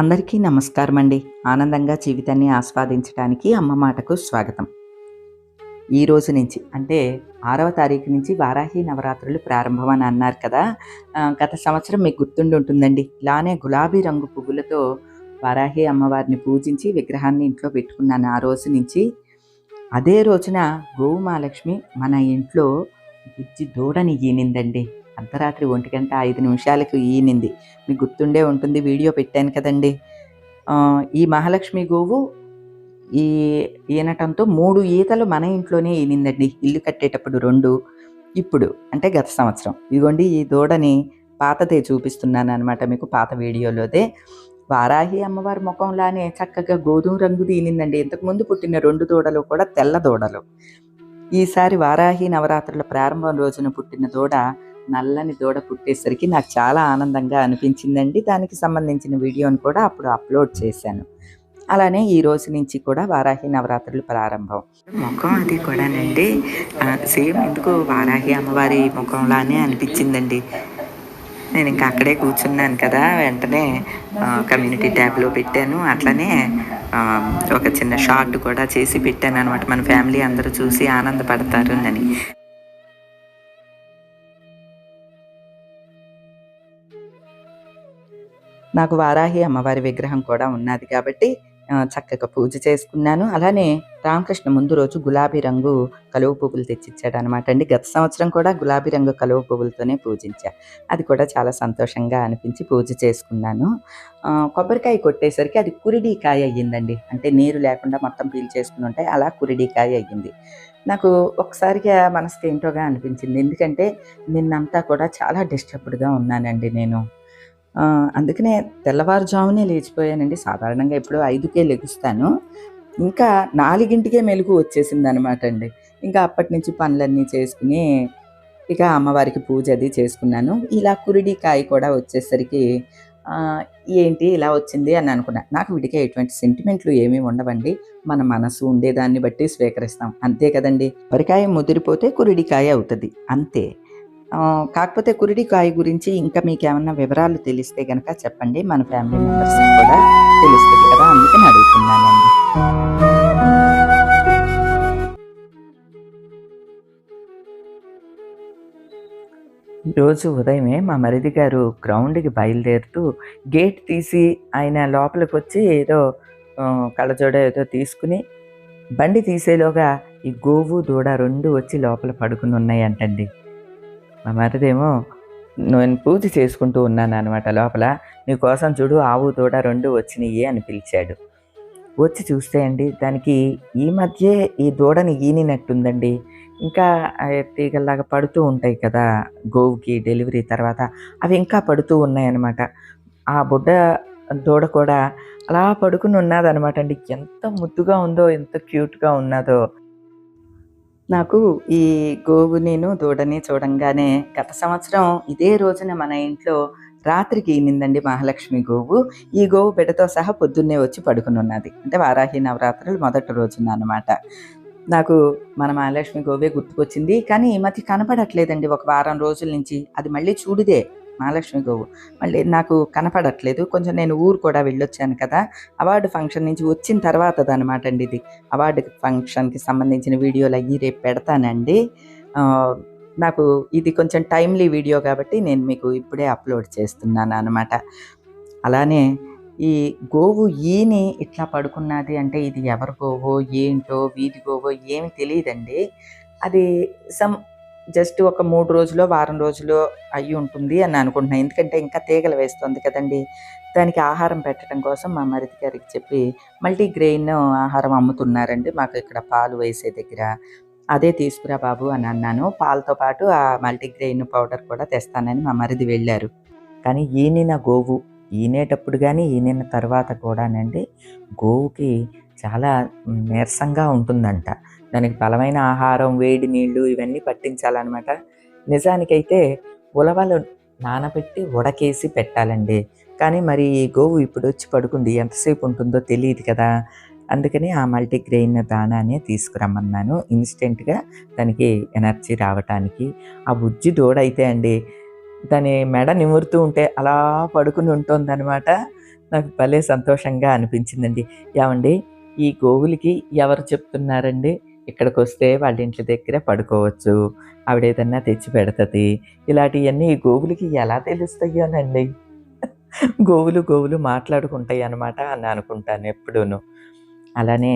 అందరికీ నమస్కారం అండి ఆనందంగా జీవితాన్ని ఆస్వాదించడానికి అమ్మ మాటకు స్వాగతం. ఈ రోజు నుంచి అంటే ఆరవ తారీఖు నుంచి వారాహి నవరాత్రులు ప్రారంభం అని అన్నారు కదా గత సంవత్సరం మీకు గుర్తుండి ఉంటుందండి. ఇలానే గులాబీ రంగు పువ్వులతో వారాహి అమ్మవారిని పూజించి విగ్రహాన్ని ఇంట్లో పెట్టుకున్నాను. ఆ రోజు నుంచి అదే రోజున గోవు మహాలక్ష్మి మన ఇంట్లో బుజ్జి దూడని ఈనిందండి. అర్ధరాత్రి ఒంటి గంట ఐదు నిమిషాలకు ఈనింది. మీకు గుర్తుండే ఉంటుంది వీడియో పెట్టాను కదండి. ఈ మహాలక్ష్మి గోవు ఈ ఈనటంతో మూడు ఈతలు మన ఇంట్లోనే ఈనిందండి. ఇల్లు కట్టేటప్పుడు రెండు ఇప్పుడు అంటే గత సంవత్సరం. ఇదిగోండి ఈ దూడని పాతదే చూపిస్తున్నాను అనమాట మీకు పాత వీడియోలోదే. వారాహి అమ్మవారి ముఖంలానే చక్కగా గోధుమ రంగు దీనిందండి ఇంతకుముందు పుట్టిన రెండు దూడలు కూడా తెల్ల దూడలు. ఈసారి వారాహి నవరాత్రుల ప్రారంభం రోజున పుట్టిన దూడ నల్లని దూడ పుట్టేసరికి నాకు చాలా ఆనందంగా అనిపించిందండి. దానికి సంబంధించిన వీడియోని కూడా అప్పుడు అప్లోడ్ చేశాను. అలానే ఈ రోజు నుంచి కూడా వారాహి నవరాత్రులు ప్రారంభం. ముఖం అది కూడానండి. సేమ్ ఎందుకు వారాహి అమ్మవారి ముఖంలానే అనిపించిందండి. నేను ఇంకా అక్కడే కూర్చున్నాను కదా వెంటనే కమ్యూనిటీ ట్యాబ్లో పెట్టాను. అట్లనే ఒక చిన్న షార్ట్ కూడా చేసి పెట్టాను అనమాట మన ఫ్యామిలీ అందరూ చూసి ఆనందపడతారు అని. నాకు వారాహి అమ్మవారి విగ్రహం కూడా ఉన్నది కాబట్టి చక్కగా పూజ చేసుకున్నాను. అలానే రామకృష్ణ ముందు రోజు గులాబీ రంగు కలువ పువ్వులు తెచ్చిచ్చాడు అనమాట అండి. గత సంవత్సరం కూడా గులాబీ రంగు కలువ పువ్వులతోనే పూజించా. అది కూడా చాలా సంతోషంగా అనిపించి పూజ చేసుకున్నాను. కొబ్బరికాయ కొట్టేసరికి అది కురిడికాయ అయ్యిందండి. అంటే నీరు లేకుండా మొత్తం పీల్ చేసుకుని ఉంటాయి అలా కురిడికాయ అయ్యింది. నాకు ఒకసారిగా మనసుకి ఏంటోగా అనిపించింది. ఎందుకంటే నిన్నంతా కూడా చాలా డిస్టర్బ్డ్గా ఉన్నానండి నేను. అందుకనే తెల్లవారుజామునే లేచిపోయానండి. సాధారణంగా ఎప్పుడో ఐదుకే లెగుస్తాను. ఇంకా నాలుగింటికే మెలకు వచ్చేసింది అనమాట అండి ఇంకా అప్పటి నుంచి పనులన్నీ చేసుకుని ఇక అమ్మవారికి పూజ అది చేసుకున్నాను. ఇలా కురిడి కాయ కూడా వచ్చేసరికి ఏంటి ఇలా వచ్చింది అని అనుకున్నా. నాకు వీటికి ఎటువంటి సెంటిమెంట్లు ఏమీ ఉండవండి. మన మనసు ఉండేదాన్ని బట్టి స్వీకరిస్తాం. అంతే కదండి. వరికాయ ముదిరిపోతే కురిడికాయ అవుతుంది. అంతే. కాకపోతే కురిడికాయ గురించి ఇంకా మీకు ఏమన్నా వివరాలు తెలిస్తే గనక చెప్పండి. మన ఫ్యామిలీ మెంబర్స్ కూడా తెలుస్తుంది కదా అందుకని అడుగుతున్నానండి. రోజు ఉదయమే మా మరిది గారు గ్రౌండ్కి బయలుదేరుతూ గేట్ తీసి ఆయన లోపలికి వచ్చి ఏదో కళ్ళజోడ ఏదో తీసుకుని బండి తీసేలోగా ఈ గోవు దూడ రెండు వచ్చి లోపల పడుకుని ఉన్నాయంటండి. మా మరిదేమో నేను పూజ చేసుకుంటూ ఉన్నాను అనమాట లోపల. నీకోసం చూడు ఆవు దూడ రెండు వచ్చినాయి అని పిలిచాడు. వచ్చి చూస్తే అండి దానికి ఈ మధ్యే ఈ దూడని ఈనినట్టుందండి. ఇంకా తీగల్లాగా పడుతూ ఉంటాయి కదా గోవుకి డెలివరీ తర్వాత అవి ఇంకా పడుతూ ఉన్నాయన్నమాట ఆ బుడ్డ దూడ కూడా అలా పడుకుని ఉన్నదనమాట అండి. ఎంత ముద్దుగా ఉందో ఎంత క్యూట్గా ఉన్నదో. నాకు ఈ గోవు నేను దూడని చూడంగానే గత సంవత్సరం ఇదే రోజున మన ఇంట్లో రాత్రికి ఈనిందండి మహాలక్ష్మి గోవు. ఈ గోవు బిడ్డతో సహా పొద్దున్నే వచ్చి పడుకుని ఉన్నది అంటే వారాహి నవరాత్రులు మొదటి రోజున అనమాట నాకు మన మహాలక్ష్మి గోవే గుర్తుకొచ్చింది. కానీ ఈ మధ్య కనపడట్లేదండి. ఒక వారం రోజుల నుంచి. అది మళ్ళీ చూడిదే. మహాలక్ష్మి గోవు. మళ్ళీ నాకు కనపడట్లేదు. కొంచెం నేను ఊరు కూడా వెళ్ళొచ్చాను కదా. అవార్డు ఫంక్షన్ నుంచి వచ్చిన తర్వాత అనమాట అండి ఇది. అవార్డు ఫంక్షన్కి సంబంధించిన వీడియోలు అవి రేపు పెడతానండి. నాకు ఇది కొంచెం టైమ్లీ వీడియో కాబట్టి నేను మీకు ఇప్పుడే అప్లోడ్ చేస్తున్నాను అనమాట అలానే ఈ గోవు ఈని ఇట్లా పడుకున్నది అంటే ఇది ఎవరి గోవో ఏంటో వీధి గోవో ఏమి తెలియదండి. అది సమ్ జస్ట్ ఒక మూడు రోజులు వారం రోజులు అయ్యి ఉంటుంది అని అనుకుంటున్నాను ఎందుకంటే ఇంకా తీగలు వేస్తుంది కదండి. దానికి ఆహారం పెట్టడం కోసం మా మరిది గారికి చెప్పి మల్టీగ్రెయిన్ ఆహారం అమ్ముతున్నారండి. మాకు ఇక్కడ పాలు వేసే దగ్గర. అదే తీసుకురా బాబు అని అన్నాను. పాలతో పాటు ఆ మల్టీగ్రెయిన్ పౌడర్ కూడా తెస్తానని మా మరిది వెళ్ళారు. కానీ ఈనిన గోవు ఈనేటప్పుడు కానీ ఈనిన తర్వాత కూడానండి గోవుకి చాలా నీరసంగా ఉంటుందంట. దానికి బలమైన ఆహారం వేడి నీళ్ళు ఇవన్నీ పట్టించాలన్నమాట. నిజానికైతే ఉలవలు నానబెట్టి ఉడకేసి పెట్టాలండి. కానీ మరి ఈ గోవు ఇప్పుడు వచ్చి పడుకుంది. ఎంతసేపు ఉంటుందో తెలియదు కదా. అందుకని ఆ మల్టీగ్రెయిన్ దానానే తీసుకురమ్మన్నాను. ఇన్స్టెంట్గా దానికి ఎనర్జీ రావటానికి. ఆ బుజ్జి దూడైతే అండి దాని మెడ నిమురుతూ ఉంటే అలా పడుకుని ఉంటుందన్నమాట. నాకు భలే సంతోషంగా అనిపించిందండి. ఏమండి ఈ గోవులకి ఎవరు చెప్తున్నారండి? ఇక్కడికి వస్తే వాళ్ళ ఇంటి దగ్గర పడుకోవచ్చు. ఆవిడ ఏదన్నా తెచ్చి పెడుతుంది. ఇలాంటివన్నీ ఈ గోవులకి ఎలా తెలుస్తాయోనండి గోవులు గోవులు మాట్లాడుకుంటాయి అనమాట అని అనుకుంటాను ఎప్పుడూను. అలానే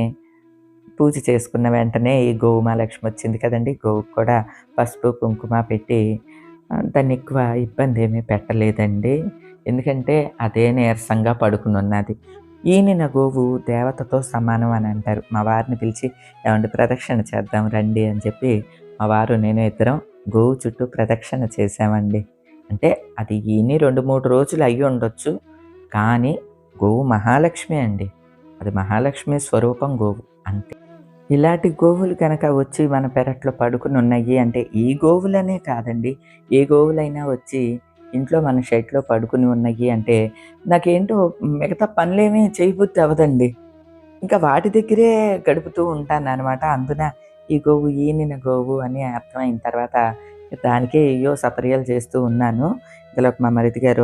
పూజ చేసుకున్న వెంటనే ఈ గోవు మహాలక్ష్మి వచ్చింది కదండి. గోవుకు కూడా పసుపు కుంకుమ పెట్టి దాన్ని ఎక్కువ ఇబ్బంది ఏమీ పెట్టలేదండి. ఎందుకంటే అదే నీరసంగా పడుకుని ఉన్నది ఈయన గోవు దేవతతో సమానం అని అంటారు. మా వారిని పిలిచి ఏమంటే ప్రదక్షిణ చేద్దాం రండి అని చెప్పి మా వారు నేను ఇద్దరం గోవు చుట్టూ ప్రదక్షిణ చేసామండి అంటే అది ఈయన రెండు మూడు రోజులు అయ్యి ఉండొచ్చు కానీ గోవు మహాలక్ష్మి అండి. అది మహాలక్ష్మి స్వరూపం గోవు అంతే. ఇలాంటి గోవులు కనుక వచ్చి మన పెరట్లో పడుకుని ఉన్నాయి అంటే ఈ గోవులనే కాదండి. ఏ గోవులైనా వచ్చి ఇంట్లో మన షెడ్లో పడుకుని ఉన్నాయి అంటే నాకేంటో మిగతా పనులేమీ చేయబుద్ధి అవ్వదండి. ఇంకా వాటి దగ్గరే గడుపుతూ ఉంటాను అనమాట అందున ఈ గోవు ఈనిన గోవు అని అర్థమైన తర్వాత దానికే ఏయో సపర్యలు చేస్తూ ఉన్నాను. ఇందులో మా మరిది గారు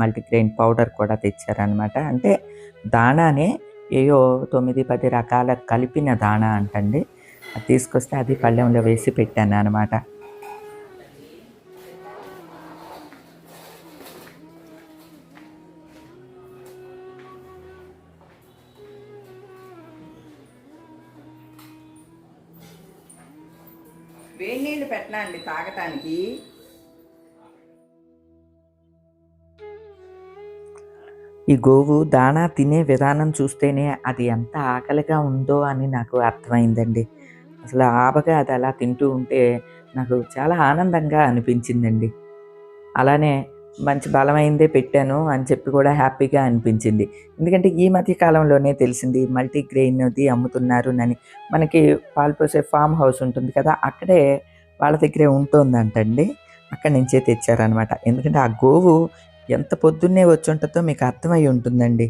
మల్టీగ్రెయిన్ పౌడర్ కూడా తెచ్చారనమాట అంటే దాణానే ఏయో తొమ్మిది పది రకాల కలిపిన దాణా అంటండి. అది తీసుకొస్తే అది పళ్ళెంలో వేసి పెట్టాను అనమాట తాగటానికి. ఈ గోవు దాణా తినే విధానం చూస్తేనే అది ఎంత ఆకలిగా ఉందో అని నాకు అర్థమైందండి. అసలు ఆపగా అది అలా తింటూ ఉంటే నాకు చాలా ఆనందంగా అనిపించిందండి. అలానే మంచి బలమైందే పెట్టాను అని చెప్పి కూడా హ్యాపీగా అనిపించింది. ఎందుకంటే ఈ మధ్య కాలంలోనే తెలిసింది మల్టీగ్రెయిన్ది అమ్ముతున్నారు అని మనకి పాలు పోసే ఫామ్ హౌస్ ఉంటుంది కదా అక్కడే వాళ్ళ దగ్గరే ఉంటుందంటండి. అక్కడి నుంచే తెచ్చారనమాట ఎందుకంటే ఆ గోవు ఎంత పొద్దున్నే వచ్చి ఉంటుందో మీకు అర్థమై ఉంటుందండి.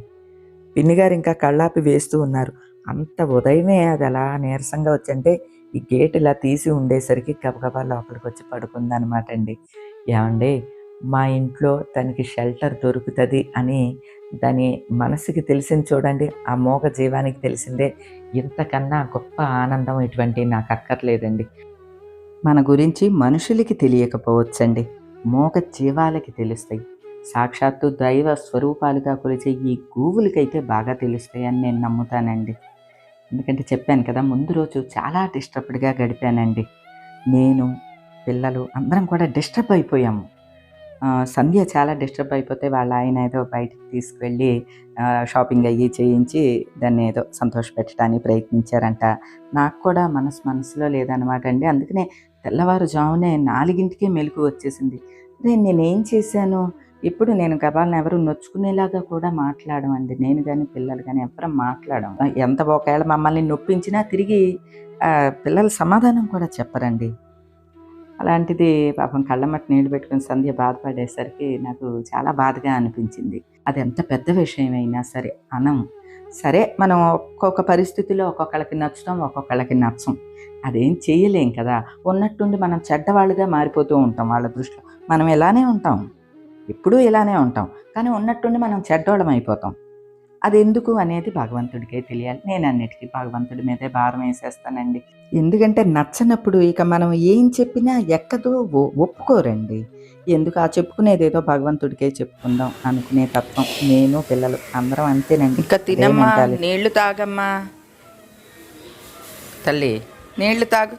పిన్ని గారు ఇంకా కళ్ళాపి వేస్తూ ఉన్నారు. అంత ఉదయమే అది అలా నీరసంగా వచ్చంటే ఈ గేట్ ఇలా తీసి ఉండేసరికి గబగబా లోపలికి వచ్చి పడుకుందనమాట అండి ఏమండి మా ఇంట్లో తనకి షెల్టర్ దొరుకుతుంది అని దాని మనసుకి తెలిసింది చూడండి ఆ మోగ జీవానికి తెలిసిందే. ఇంతకన్నా గొప్ప ఆనందం ఇటువంటి నాకు అక్కర్లేదండి. మన గురించి మనుషులకి తెలియకపోవచ్చండి. మోక జీవాలకి తెలుస్తాయి. సాక్షాత్తు దైవ స్వరూపాలుగా కొలిచే ఈ గూవులకైతే బాగా తెలుస్తాయి అని నేను నమ్ముతానండి. ఎందుకంటే చెప్పాను కదా ముందు రోజు చాలా డిస్టర్బ్డ్గా గడిపానండి. నేను పిల్లలు అందరం కూడా డిస్టర్బ్ అయిపోయాము. సంధ్య చాలా డిస్టర్బ్ అయిపోతే వాళ్ళ ఆయన ఏదో బయటికి తీసుకువెళ్ళి షాపింగ్ అయ్యి చేయించి దాన్ని ఏదో సంతోషపెట్టడానికి ప్రయత్నించారంట. నాకు కూడా మనసు మనసులో లేదనమాట అండి. అందుకనే తెల్లవారుజామునే నాలుగింటికే మెలకు వచ్చేసింది. అదే నేనేం చేశాను? ఇప్పుడు నేను గబాలను ఎవరు నొచ్చుకునేలాగా కూడా మాట్లాడమండి. నేను కానీ పిల్లలు కానీ ఎవరు మాట్లాడం ఎంత ఒకవేళ మమ్మల్ని నొప్పించినా తిరిగి పిల్లల సమాధానం కూడా చెప్పరండి. అలాంటిది పాపం కళ్ళమట్టి నీళ్ళు పెట్టుకుని సంధ్య బాధపడేసరికి నాకు చాలా బాధగా అనిపించింది. అది ఎంత పెద్ద విషయమైనా సరే అనం. సరే మనం ఒక్కొక్క పరిస్థితిలో ఒక్కొక్కళ్ళకి నచ్చుతాం ఒక్కొక్కళ్ళకి నచ్చం. అదేం చేయలేం కదా. ఉన్నట్టుండి మనం చెడ్డవాళ్ళుగా మారిపోతూ ఉంటాం వాళ్ళ దృష్టిలో. మనం ఇలానే ఉంటాం? ఎప్పుడూ ఇలానే ఉంటాం. కానీ ఉన్నట్టుండి మనం చెడ్డోళ్ళం అయిపోతాం. అది ఎందుకు అనేది భగవంతుడికే తెలియాలి. నేను అన్నిటికీ భగవంతుడి మీదే భారం వేసేస్తానండి. ఎందుకంటే నచ్చనప్పుడు ఇక మనం ఏం చెప్పినా ఎక్కదో ఒప్పుకోరండి. ఎందుకు? ఆ చెప్పుకునేది ఏదో భగవంతుడికే చెప్పుకుందాం అనుకునే తత్వం. నేను పిల్లలు అందరం అంతేనండి. ఇంకా తినమ్మా. నీళ్ళు తాగమ్మా. తల్లి. నీళ్ళు తాగు.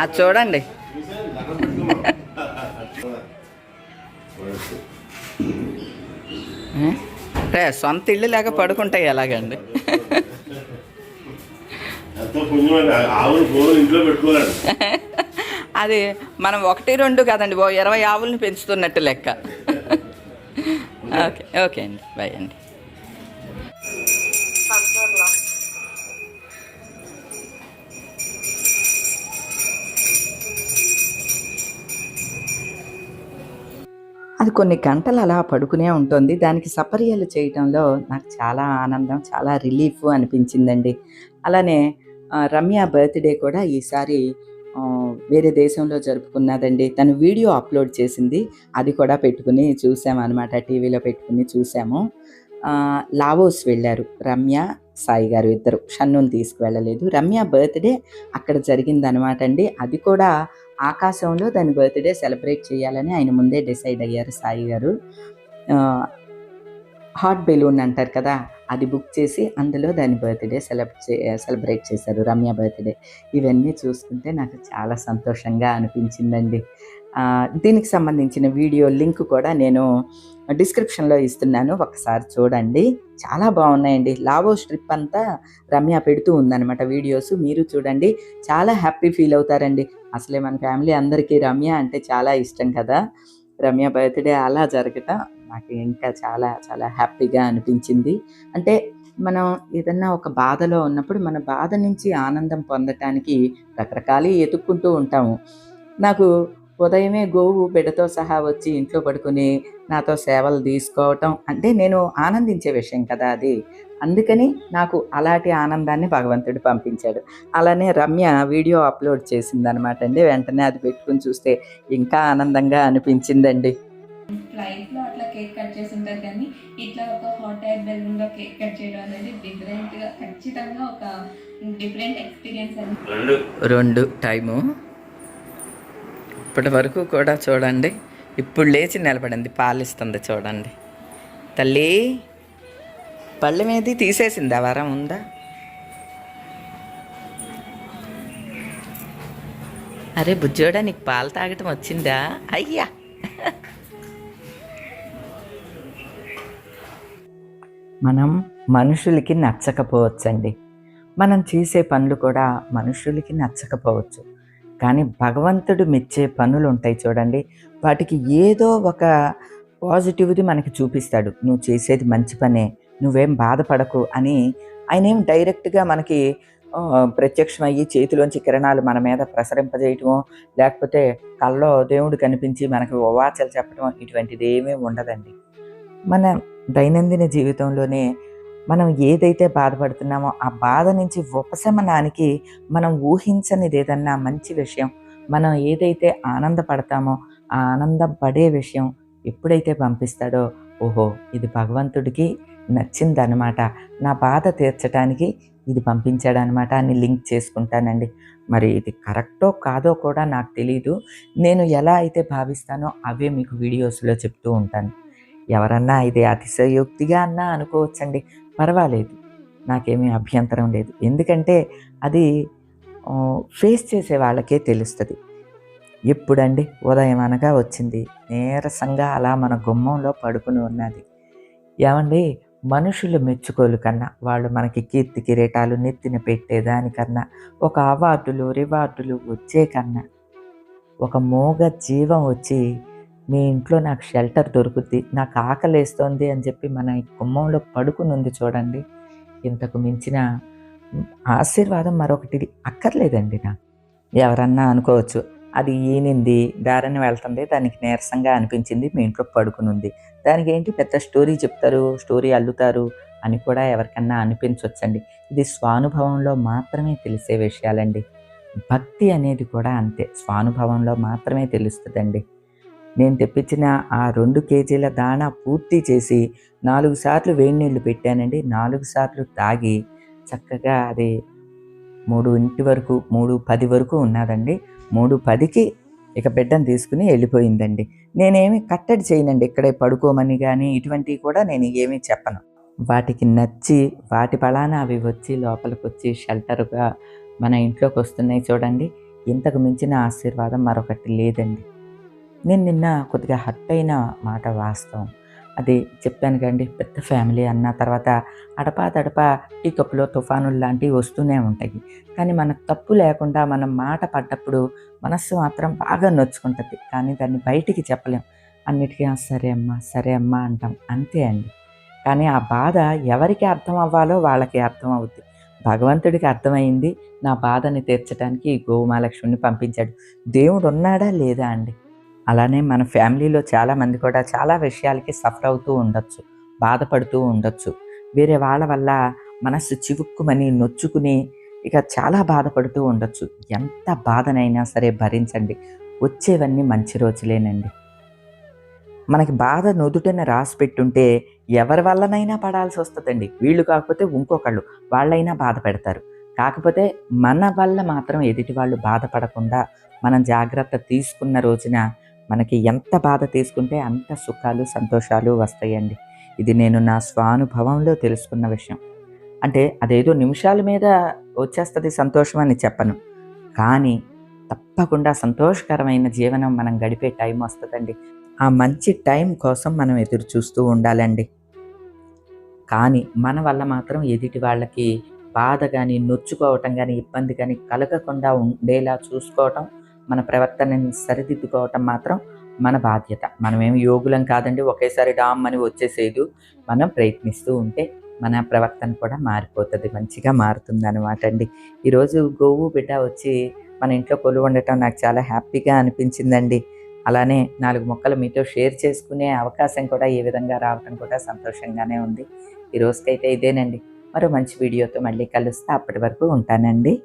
అది చూడండి. సొంత ఇల్లు లేక పడుకుంటాయి ఎలాగండి? అది మనం ఒకటి రెండు కదండి ఓ ఇరవై ఆవుల్ని పెంచుతున్నట్టు లెక్క. ఓకే ఓకే అండి. బాయ్ అండి. అది కొన్ని గంటలు అలా పడుకునే ఉంటుంది. దానికి సపర్యలు చేయటంలో నాకు చాలా ఆనందం చాలా రిలీఫ్ అనిపించిందండి. అలానే రమ్య బర్త్డే కూడా ఈసారి వేరే దేశంలో జరుపుకున్నదండి. తను వీడియో అప్లోడ్ చేసింది. అది కూడా పెట్టుకుని చూసాము అనమాట టీవీలో పెట్టుకుని చూసాము. లావోస్ వెళ్ళారు. రమ్య సాయి గారు ఇద్దరు. షన్నుని తీసుకువెళ్ళలేదు. రమ్య బర్త్డే అక్కడ జరిగింది అనమాట అండి. అది కూడా ఆకాశంలో దాని బర్త్డే సెలబ్రేట్ చేయాలని ఆయన ముందే డిసైడ్ అయ్యారు సాయి గారు. హాట్ బెలూన్ అంటారు కదా అది బుక్ చేసి అందులో దాని బర్త్డే సెలబ్రేట్ సెలబ్రేట్ చేశారు. రమ్య బర్త్డే. ఇవన్నీ చూస్తుంటే నాకు చాలా సంతోషంగా అనిపించిందండి. దీనికి సంబంధించిన వీడియో లింక్ కూడా నేను డిస్క్రిప్షన్లో ఇస్తున్నాను. ఒకసారి చూడండి. చాలా బాగున్నాయండి. లావో స్ట్రిప్ అంతా రమ్య పెడుతూ ఉందన్నమాట వీడియోస్. మీరు చూడండి. చాలా హ్యాపీ ఫీల్ అవుతారండి. అసలే మన ఫ్యామిలీ అందరికీ రమ్య అంటే చాలా ఇష్టం కదా. రమ్య బర్త్డే అలా జరగటం నాకు ఇంకా చాలా చాలా హ్యాపీగా అనిపించింది. అంటే మనం ఏదన్నా ఒక బాధలో ఉన్నప్పుడు మన బాధ నుంచి ఆనందం పొందటానికి రకరకాలు ఎతుక్కుంటూ ఉంటాము. నాకు ఉదయమే గోవు బిడ్డతో సహా వచ్చి ఇంట్లో పడుకుని నాతో సేవలు తీసుకోవటం అంటే నేను ఆనందించే విషయం కదా అది. అందుకని నాకు అలాంటి ఆనందాన్ని భగవంతుడు పంపించాడు. అలానే రమ్య వీడియో అప్లోడ్ చేసింది అనమాట అండి. వెంటనే అది పెట్టుకుని చూస్తే ఇంకా ఆనందంగా అనిపించిందండి. ఫ్లైట్లో అట్లా కేక్ కట్ చేసి ఉంటారు కానీ ఇట్లా ఒక హాట్ ఎయిర్ బెలూన్లో కేక్ కట్ చేయడం అనేది డిఫరెంట్గా ఖచ్చితంగా ఒక డిఫరెంట్ ఎక్స్పీరియన్స్ అని రెండు. రెండు టైము. ఇప్పటి వరకు కూడా చూడండి. ఇప్పుడు లేచి నిలబడింది పాలిస్తుంది చూడండి. తల్లి పళ్ళె మీది తీసేసిందా? వరం ఉందా? అరే బుజ్జోడా నీకు పాలు తాగటం వచ్చిందా? అయ్యా! మనం మనుషులకి నచ్చకపోవచ్చండి. మనం చేసే పనులు కూడా మనుషులకి నచ్చకపోవచ్చు. కానీ భగవంతుడు మెచ్చే పనులు ఉంటాయి చూడండి. వాటికి ఏదో ఒక పాజిటివ్ది మనకి చూపిస్తాడు. నువ్వు చేసేది మంచి పనే నువ్వేం బాధపడకు అని ఆయన ఏం డైరెక్ట్గా మనకి ప్రత్యక్షమయ్యి చేతిలోంచి కిరణాలు మన మీద ప్రసరింపజేయటమో లేకపోతే కళ్ళలో దేవుడు కనిపించి మనకి ఓవాచలు చెప్పడం ఇటువంటిది ఏమీ ఉండదండి. మన దైనందిన జీవితంలోనే మనం ఏదైతే బాధపడుతున్నామో ఆ బాధ నుంచి ఉపశమనానికి మనం ఊహించనిది ఏదన్నా మంచి విషయం. మనం ఏదైతే ఆనందపడతామో ఆ ఆనందం పడే విషయం ఎప్పుడైతే పంపిస్తాడో ఓహో ఇది భగవంతుడికి నచ్చిందనమాట నా బాధ తీర్చడానికి ఇది పంపించాడనమాట అని లింక్ చేసుకుంటానండి. మరి ఇది కరెక్టో కాదో కూడా నాకు తెలియదు నేను ఎలా అయితే భావిస్తానో అవే మీకు వీడియోస్లో చెప్తూ ఉంటాను. ఎవరన్నా ఇది అతిశయోక్తిగా అన్నా అనుకోవచ్చండి. పర్వాలేదు. నాకేమీ అభ్యంతరం లేదు. ఎందుకంటే అది ఫేస్ చేసే వాళ్ళకే తెలుస్తుంది. ఎప్పుడండి? ఉదయం అనగా వచ్చింది. నీరసంగా అలా మన గుమ్మంలో పడుకుని ఉన్నది. ఏమండి? మనుషులు మెచ్చుకోలు కన్నా వాళ్ళు మనకి కీర్తి కిరీటాలు నెత్తిన పెట్టేదానికన్నా ఒక అవార్డులు రివార్డులు వచ్చే కన్నా ఒక మోగ జీవం వచ్చి మీ ఇంట్లో నాకు షెల్టర్ దొరుకుద్ది నాకు ఆకలేస్తోంది అని చెప్పి మన ఈ గుమ్మంలో పడుకుని ఉంది చూడండి. ఇంతకు మించిన ఆశీర్వాదం మరొకటి అక్కర్లేదండి నా ఎవరన్నా అనుకోవచ్చు అది ఈనింది దారిని వెళ్తుంది దానికి నీరసంగా అనిపించింది మీ ఇంట్లో పడుకుని ఉంది. దానికి ఏంటి పెద్ద స్టోరీ చెప్తారు స్టోరీ అల్లుతారు అని కూడా ఎవరికన్నా అనిపించవచ్చండి ఇది స్వానుభవంలో మాత్రమే తెలిసే విషయాలండి. భక్తి అనేది కూడా అంతే స్వానుభవంలో మాత్రమే తెలుస్తుందండి. నేను తెప్పించిన ఆ రెండు కేజీల దాణా పూర్తి చేసి నాలుగు సార్లు వేడి నీళ్ళు పెట్టానండి. నాలుగు సార్లు తాగి చక్కగా అది మూడు ఇంటి వరకు మూడు పది వరకు ఉన్నదండి. మూడు పదికి ఇక బిడ్డను తీసుకుని వెళ్ళిపోయిందండి. నేనేమి కట్టడి చేయనండి. ఇక్కడే పడుకోమని కానీ ఇటువంటివి కూడా నేను ఏమీ చెప్పను. వాటికి నచ్చి వాటి పలాన అవి వచ్చి లోపలికి వచ్చి షెల్టర్గా మన ఇంట్లోకి వస్తున్నాయి చూడండి. ఇంతకు మించిన ఆశీర్వాదం మరొకటి లేదండి. నేను నిన్న కొద్దిగా హర్ట్ అయిన మాట వాస్తవం. అది చెప్పాను కండి పెద్ద ఫ్యామిలీ అన్న తర్వాత అడపా తడపా ఈ కప్పులో తుఫానులు లాంటివి వస్తూనే ఉంటాయి. కానీ మనకు తప్పు లేకుండా మనం మాట పడ్డప్పుడు మనస్సు మాత్రం బాగా నొచ్చుకుంటుంది. కానీ దాన్ని బయటికి చెప్పలేం. అన్నిటికీ సరే అమ్మా సరే అమ్మా అంటాం. అంతే అండి. కానీ ఆ బాధ ఎవరికి అర్థం అవ్వాలో వాళ్ళకి అర్థం అవుద్ది. భగవంతుడికి అర్థమైంది నా బాధని తీర్చడానికి ఈ గోమాలక్ష్మిని పంపించాడు. దేవుడు ఉన్నాడా లేదా అండి? అలానే మన ఫ్యామిలీలో చాలామంది కూడా చాలా విషయాలకి సఫర్ అవుతూ ఉండొచ్చు బాధపడుతూ ఉండొచ్చు. వేరే వాళ్ళ వల్ల మనస్సు చివుక్కుమని నొచ్చుకుని ఇక చాలా బాధపడుతూ ఉండొచ్చు. ఎంత బాధనైనా సరే భరించండి. వచ్చేవన్నీ మంచి రోజులేనండి. మనకి బాధ నుదుటన రాసి పెట్టుంటే ఎవరి వల్లనైనా పడాల్సి వస్తుందండి వీళ్ళు కాకపోతే ఇంకొకళ్ళు వాళ్ళైనా బాధ పెడతారు కాకపోతే మన వల్ల మాత్రం ఎదుటి వాళ్ళు బాధపడకుండా మనం జాగ్రత్త తీసుకున్న రోజున మనకి ఎంత బాధ తీసుకుంటే అంత సుఖాలు సంతోషాలు వస్తాయండి. ఇది నేను నా స్వానుభవంలో తెలుసుకున్న విషయం. అంటే అదేదో నిమిషాల మీద వచ్చేస్తుంది సంతోషం అని చెప్పను. కానీ తప్పకుండా సంతోషకరమైన జీవనం మనం గడిపే టైం వస్తుందండి. ఆ మంచి టైం కోసం మనం ఎదురు చూస్తూ ఉండాలండి. కానీ మన వల్ల మాత్రం ఎదుటి వాళ్ళకి బాధ కానీ నొచ్చుకోవటం కానీ ఇబ్బంది కానీ కలగకుండా ఉండేలా చూసుకోవటం మన ప్రవర్తనని సరిదిద్దుకోవటం మాత్రం మన బాధ్యత. మనమేమి యోగులం కాదండి ఒకేసారి డామ్ అని వచ్చేసేదు. మనం ప్రయత్నిస్తూ ఉంటే మన ప్రవర్తన కూడా మారిపోతుంది మంచిగా మారుతుంది అనమాట అండి. ఈరోజు గోవు బిడ్డ వచ్చి మన ఇంట్లో కొలు ఉండటం నాకు చాలా హ్యాపీగా అనిపించిందండి. అలానే నాలుగు మొక్కలు మీతో షేర్ చేసుకునే అవకాశం కూడా ఈ విధంగా రావటం కూడా సంతోషంగానే ఉంది. ఈ రోజుకైతే ఇదేనండి. మరో మంచి వీడియోతో మళ్ళీ కలుస్తా. అప్పటి వరకు ఉంటానండి.